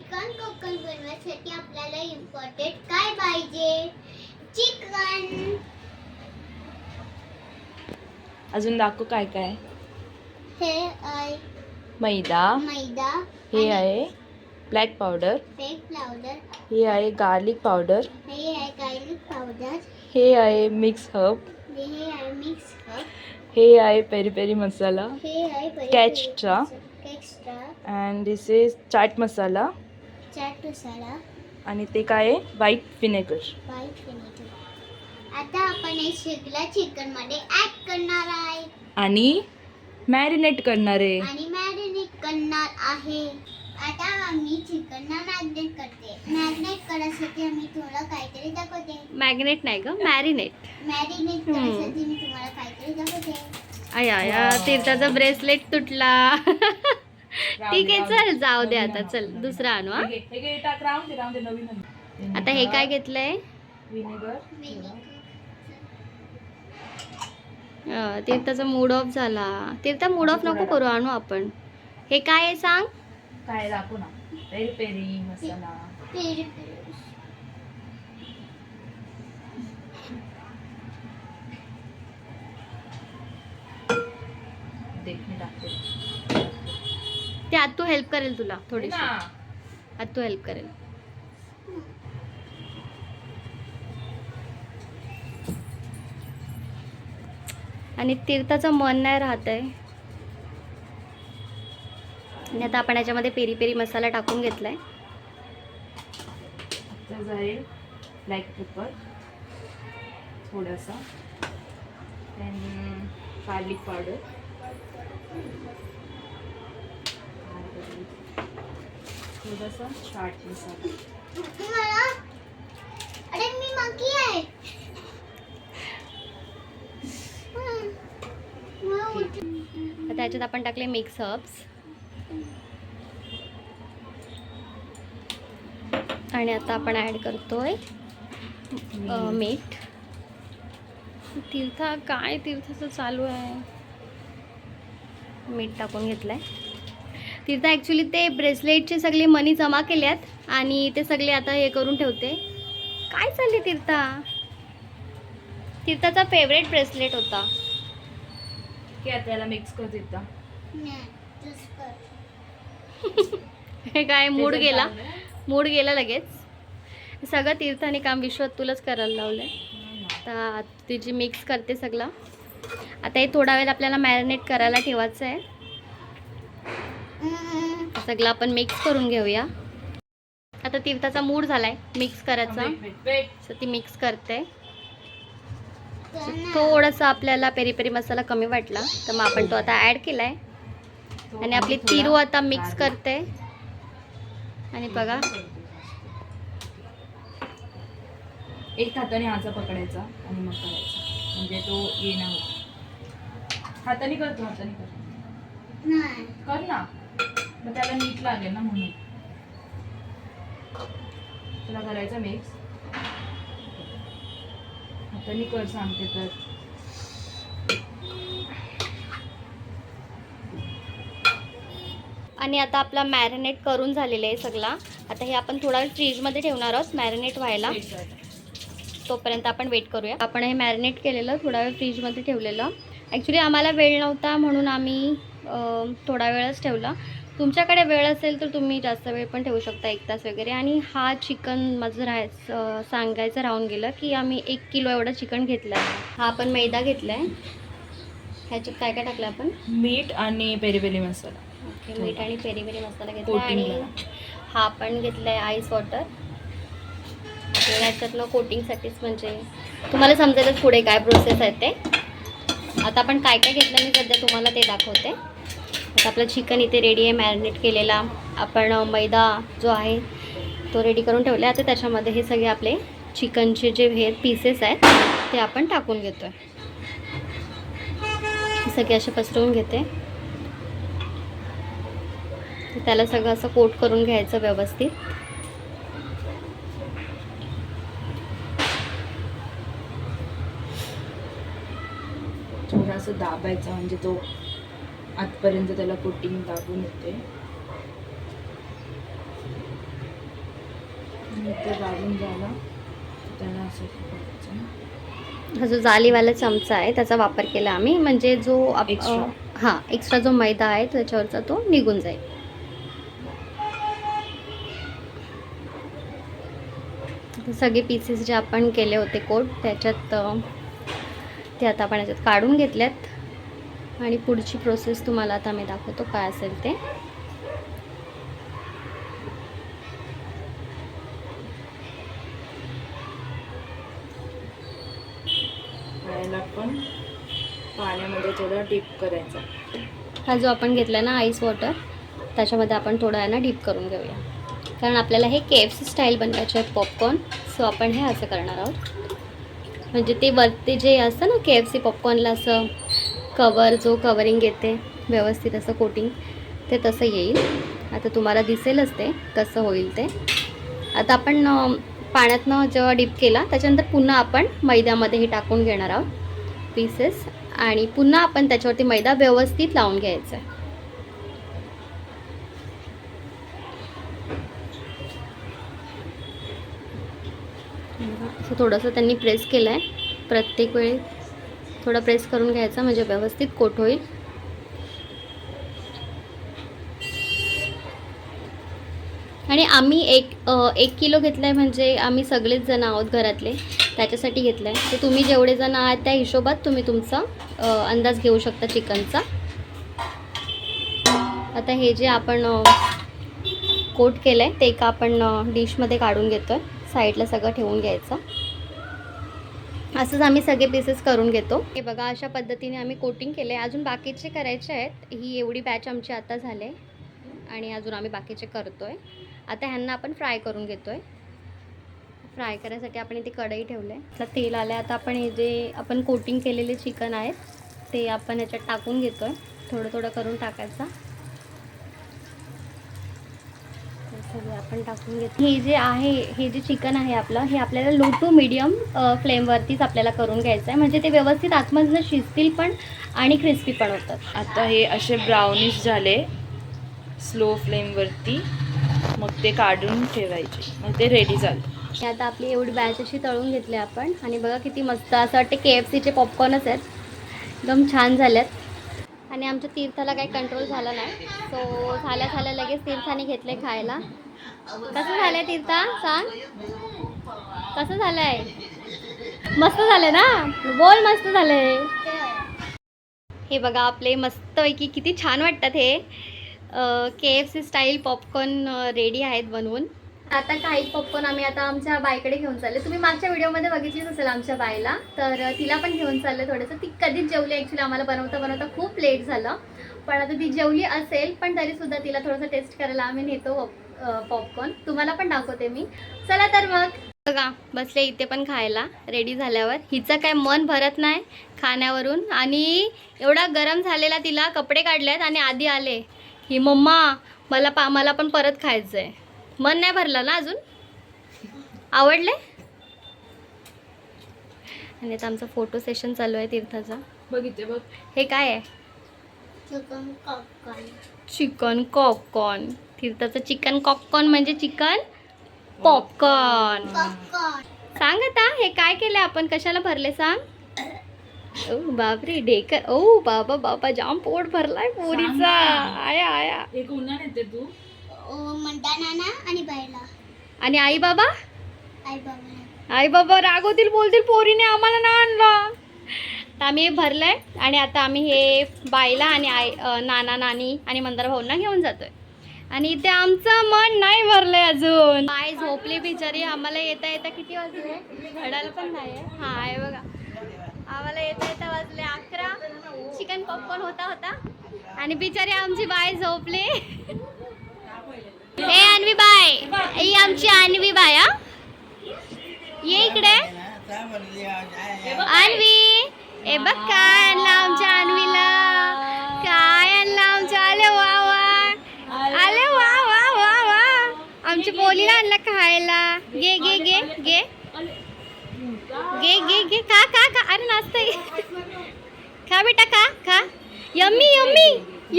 Chicken Konkan बनवण्यासाठी आपल्याला important काय पाहिजे? चिकन अजून दाखव काय काय? हे आहे मैदा. मैदा हे आहे ब्लॅक पावडर फेक पावडर हे आहे गार्लिक पावडर हे आहे गार्लिक पावडर हे आहे मिक्स हब हे आहे मिक्स हे आहे पेरी पेरी मसाला. हे आहे. Catch-चा, and this is chaat masala chaat masala आणि ते काय आहे? व्हाईट विनेगर व्हाईट विनेगर आता आपण हे सगळं चिकनमध्ये ऍड करणार आहे. आणि मॅरिनेट करणार आहे. आणि मॅरिनेट करणार आहे. आता आम्ही चिकनला मॅरिनेट करते. करायसाठी आम्ही तुम्हाला काहीतरी दाखवते. मॅग्नेट नाही ग मॅरिनेट मॅरिनेट. करायसाठी मी तुम्हाला काहीतरी दाखवते. आया. तीर्थाचा ब्रेसलेट तुटला. ठीक आहे चल जाऊ दे आता चल दुसरा आणू हा. आता हे काय घेतलंय? विनेगर. अं, तीर्थाचा मूड ऑफ झाला. तीर्था मूड ऑफ नको करू आणू आपण. हे काय आहे सांग? काय दाखव ना. पेरी पेरी मसाला. Peri peri. ते आत्तू हेल्प करेल तुला थोडीशी. ना. आत्तू हेल्प करेल. आणि तीर्थाचं मन नाही राहत आहे आणि आता आपण याच्यामध्ये पेरी पेरी मसाला टाकून घेतलाय. आता जाईल ब्लॅक पेपर थोडासा. गार्लिक पावडर थोडासा चाट मसाला मला अरे मी मकी आहे. आता याच्यात आपण टाकले मिक्स हर्ब्स आणि आता आपण ॲड करतोय अ, मीठ. तीर्था काय तीर्थाचं चालू आहे? मीठ टाकून घेतलंय. तीर्था ॲक्च्युली ते ब्रेसलेटचे सगळे मनी जमा केल्यात आणि ते सगळे आता हे करून ठेवते. काय चालले तीर्था? तीर्थाचा फेवरेट ब्रेसलेट होता. की आता त्याला मिक्स कर. हे काय मूड गेला. मूड गेला लगेच. सगळं तीर्थाने काम विश्वात तुलाच करायला लावलंय. आता तिची मिक्स करते सगळं. आता हे थोडा वेळ आपल्याला मॅरिनेट करायला ठेवायचं आहे. सगळं आपण मिक्स करून घेऊया. आता तीर्थाचा मूड झालाय मिक्स करायचा. तर ती मिक्स करते. तर. थोडासा आपल्याला पेरी पेरी मसाला कमी वाटला. तर मग आपण तो आता ॲड केलाय. आणि आपली तिरू आता मिक्स करते. आणि बघा. एक हाताने हाचा पकडायचा आणि मग करायचा. म्हणजे तो येणार होत. हाताने करतो हाताने कर. नाही. कर ना. मग त्याला नीट लागेल ना म्हणून. तुला करायचं मिक्स हाताने कर सांगते तर. आणि आता आपला मॅरिनेट करून झालेलं आहे सगळा. आता हे आपण थोडा वेळ फ्रीजमध्ये ठेवणार आहोत मॅरिनेट व्हायला. तोपर्यंत आपण वेट करूया. आपण हे मॅरिनेट केलेलं थोडा वेळ फ्रीजमध्ये ठेवलेलं. ॲक्च्युली आम्हाला वेळ नव्हता म्हणून आम्ही थोडा वेळच ठेवला. तुमच्याकडे वेळ असेल तर तुम्ही जास्त वेळ पण ठेवू शकता एक तास वगैरे. आणि हा चिकन माझं राहायचं सांगायचं राहून गेलं की आम्ही एक किलो एवढं चिकन घेतलं आहे. हा आपण मैदा घेतला आहे ह्याच्यात काय काय टाकलं आपण? मीठ आणि पेरी पेरी मसाला. ओके मीठ आणि पेरी पेरी मसाला घेतला आणि हा आपण घेतला आहे आईस वॉटर याच्यातलं कोटिंगसाठीच म्हणजे तुम्हाला समजेलच पुढे काय प्रोसेस आहे ते. आता आपण काय काय घेतलं मी सध्या तुम्हाला ते दाखवते. आता आपलं चिकन इथे रेडी आहे मॅरिनेट केलेला. आपण मैदा जो आहे तो रेडी करून ठेवला आता त्याच्यामध्ये हे सगळे आपले चिकनचे जे हे पीसेस आहेत ते आपण टाकून घेतो आहे सगळे असे पसरवून घेते. तर त्याला सगळं असं कोट करून घ्यायचं व्यवस्थित. थोडासा दाबायचा म्हणजे तो आतपर्यंत त्याला कोटिंग दाबून येते. दाबून झाला त्याला असं करायचं. हा जो जालीवाला चमचा आहे त्याचा वापर केला आम्ही. म्हणजे जो आप- हा एक्स्ट्रा जो मैदा आहे त्याच्यावरचा तो निघून जाईल. सगळे पीसेस जे आपण केले होते कोट त्याच्यात ते आता आपण याच्यात काढून घेतल्यात. आणि पुढची प्रोसेस तुम्हाला आता मी दाखवतो काय असेल ते. पाण्यामध्ये थोडा डीप करायचा. हा जो आपण घेतला ना आईस वॉटर त्याच्यामध्ये आपण थोडं आहे ना डीप करून घेऊया. कारण आपल्याला हे के एफ सी स्टाईल बनवायचे आहेत पॉपकॉर्न सो आपण हे असं करणार आहोत. म्हणजे ते वरती जे असतं ना के एफ सी पॉपकॉर्नला असं कवर जो कवरिंग येते व्यवस्थित असं कोटिंग ते तसं येईल. आता तुम्हाला दिसेलच ते कसं होईल ते. आता आपण पाण्यातनं जेव्हा डीप केला त्याच्यानंतर पुन्हा आपण मैद्यामध्ये हे टाकून घेणार आहोत पीसेस आणि पुन्हा आपण त्याच्यावरती मैदा व्यवस्थित लावून घ्यायचा आहे. असं थोडंसं त्यांनी प्रेस केलं आहे प्रत्येक वेळी थोडा प्रेस करून घ्यायचा म्हणजे व्यवस्थित कोट होईल. आणि आम्ही एक एक किलो घेतलं आहे म्हणजे आम्ही सगळेच जण आहोत घरातले त्याच्यासाठी घेतलं आहे तर तुम्ही जेवढे जण आहात त्या हिशोबात तुम्ही तुमचा अंदाज घेऊ शकता चिकनचा. आता हे जे आपण कोट केलं आहे ते एका आपण डिशमध्ये काढून घेतो आहे साईडला सगळं ठेवून घ्यायचं. असंच आम्ही सगळे पीसेस करून घेतो. हे बघा अशा पद्धतीने आम्ही कोटिंग केले अजून बाकीचे करायचे आहेत. ही एवढी बॅच आमची आता झाले आणि अजून आम्ही बाकीचे करतो आहे आता ह्यांना आपण फ्राय करून घेतो आहे फ्राय करायसाठी आपण इथे कढई ठेवलं आहे आता तेल आलं आता आपण हे जे आपण कोटिंग केलेले चिकन आहेत ते आपण ह्याच्यात टाकून घेतो आहे थोडं थोडं करून टाकायचं हे सगळे आपण टाकून घेतो. हे जे आहे हे जे चिकन आहे आपलं हे आपल्याला लो टू मिडियम फ्लेमवरतीच आपल्याला करून घ्यायचं आहे म्हणजे ते व्यवस्थित आतमधनं शिजतील पण आणि क्रिस्पी पण होतात. आता हे असे ब्राउनिश झाले स्लो फ्लेमवरती मग ते काढून ठेवायचे. मग ते रेडी झाले. हे आता आपली एवढी बॅच अशी तळून घेतली आपण. आणि बघा किती मस्त असं वाटते के एफ सीचे पॉपकॉर्नच आहेत. एकदम छान झाल्यात आणि आमच्या तीर्थाला काही कंट्रोल झाला नाही. सो झाल्या झाल्या लगेच तीर्थाने घेतले खायला. कसं झालं आहे तीर्था? सांग. कसं झालं आहे मस्त झालं ना? बोल मस्त झालंय. हे बघा आपले मस्तपैकी किती छान वाटतात हे. K F C style popcorn ready आहेत बनवून. आता काही पॉपकॉर्न आम्ही आता आमच्या बाईकडे घेऊन चालले तुम्ही मागच्या व्हिडिओमध्ये बघितलीच असेल आमच्या बाईला. तर तिला पण घेऊन चाललं थोडंसं. ती कधीच जेवली ॲक्च्युली आम्हाला बनवता बनवता खूप लेट झालं. पण आता ती जेवली असेल पण तरीसुद्धा तिला थोडंसं टेस्ट करायला आम्ही नेतो पॉपकॉर्न तुम्हाला पण दाखवते मी. चला तर मग. बघा बसले इथे पण खायला. रेडी झाल्यावर. हिचं काय मन भरत नाही खाण्यावरून. आणि एवढा गरम झालेला तिला कपडे काढले आहेत आणि आधी आले. ही मम्मा मला पा मला पण परत खायचं आहे मन नाही भरलं ना अजून? आवडले? आणि आता आमचं फोटो सेशन चालू आहे तीर्थाचा. बघितले बघ. हे काय आहे? चिकन पॉपकॉर्न चिकन कॉपकॉर्न तीर्थाचं चिकन कॉपकॉर्न म्हणजे चिकन पॉपकॉर्न पॉपकॉर्न सांग आता हे काय केलं आपण? कशाला भरले सांग? ओ बापरे डेकर ओ बाबा बाबा जाम पोट भरलाय पोरीचा. आया आया. एक उन्हा येते तू. ओ म्हणता नाना आणि बायला. आणि आई बाबा? आई बाबा. आई बाबा रागवतील बोलतील पोरीने आम्हाला ना आणलं. तर आम्ही हे भरलंय आणि आता आम्ही हे बाईला आणि आई नाना नानी आणि मंदार भाऊंना घेऊन जातोय. आणि इथे आमचं मन नाही भरलंय अजून. बाय झोपली बिचारी आम्हाला येता येता किती वाजले? घडायला पण नाही आहे हा आहे बघा. आम्हाला येता येता वाजले अकरा. चिकन पॉपकॉर्न होता होता. आणि बिचारी आमची बाय झोपली. हे अन्वी बाय. ही आमची अन्वी बाय हा. ये इकडे. अन्वी. ए बघ काय आणलं आमच्या अन्वीला. काय आणलं आमच्या. आले वा वा. आले वा वा वा वा. आमच्या बोलीला आणलं खायला. गे गे गे गे गे गे गे खा खा खा. अरे नाचतंय. खा बेटा खा खा. Yummy yummy.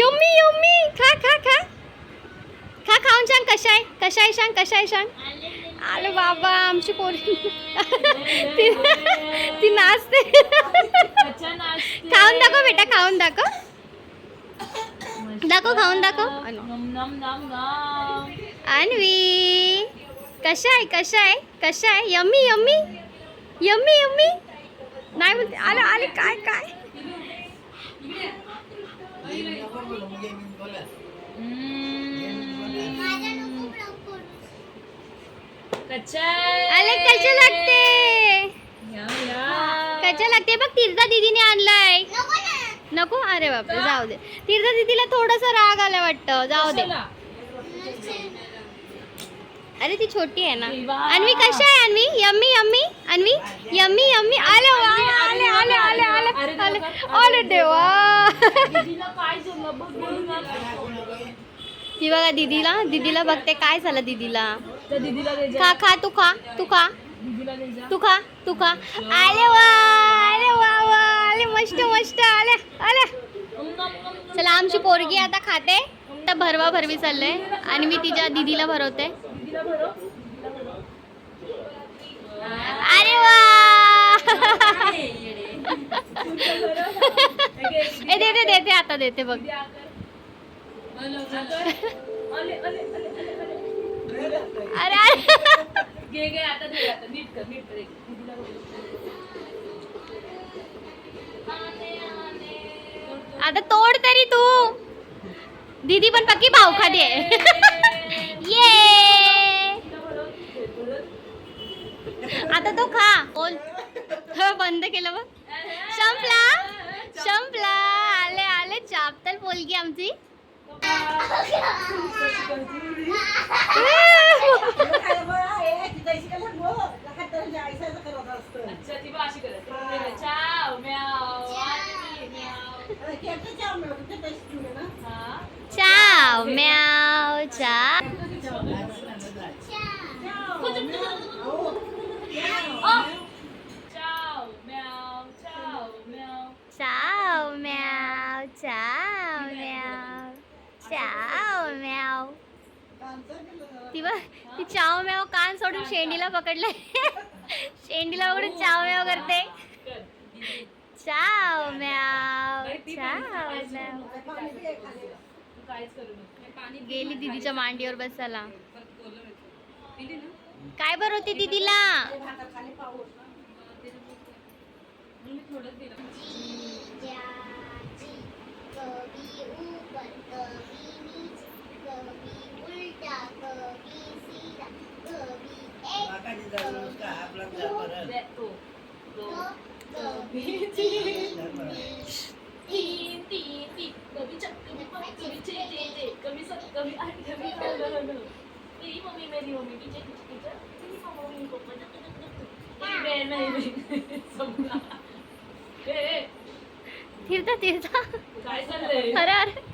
Yummy yummy. खा खा खा. खा खाऊन सांग कशा आहे? कशा आहे सांग कशा आहे सांग आले बाबा आमची पोरी ती ती नाचते. खाऊन दाखव बेटा खाऊन दाखव. दाखव खाऊन दाखव. नम अन्वी कशा आहे? कशा आहे? कशा आहे? Yummy yummy. Yummy yummy. नाही म्हणते आलं आले काय काय? कच्चा. आले कशा लागते. कशा लागते. बघ तीर्था दीदीने आणलाय. नको अरे बापरे जाऊ दे. तीर्था दीदीला थोडासा राग आला वाटतं. जाऊ दे? अरे ती छोटी आहे ना. अन्वी कशा आहे Anvi? Yummy yummy? Anvi? Yummy yummy? आले आले आले आले आले अरे आले. आले देवा. ती बघा दीदीला दीदीला बघते. काय झालं दीदीला? त्या दीदीला दे जा. खा खा तू खा तू खा दीदीला दे जा. तू खा तू खा आले वा आले वा वा आले मस्त मस्त आले आले. चला आमची पोरगी आता खाते आता भरवा भरवी चाललंय आणि मी तिच्या दीदीला भरवते दीदीला भरव. अरे वा ए देते देते आता देते बघ दीदी आकर. आकर. आले, आले, आले, आले, आले. अरे अरे. घे घे आता दे आता नीट कर नीट कर एक. दीदीला बघ. आता तोड तरी तू. दीदी पण पक्की भाव खाते. ये. आता तो खा बोल. हो, बंद केलं बघ. संपला संपला आले आले. चापतल पोलगी आमची. अच्छा ती बघ अशी करत चाव म्याव आणि म्याव हा चाव म्याव चाव चाव म्याव चाव म्याव चाव म्याव चाव म्याव चाव म्याव ती बघ ती चाव म्याव कान सोडून शेंडीला पकडले शेंडीला पकडून चाव म्याव करते. कर चाव म्याव चाव पण म्याव गेली दीदीच्या मांडीवर बसायला. काय बरं होती दीदीला? कवी ऊपर कवी नीच कवी उलटा कवी सीधा कवी एक दे तो तो तो कवी तीन तीन तीन कमी चक कमी पाच कमी छे छे छे कमी सात कमी आठ कमी नऊ नऊ नऊ तेरी मम्मी मेरी मम्मी टीचर टीचर टीचर तेरी मम्मी पप्पा टक टक टक टक तेरी बहन मेरी बहन समजा ए ए, तीर्था तीर्था काय चाललंय? अरे अरे.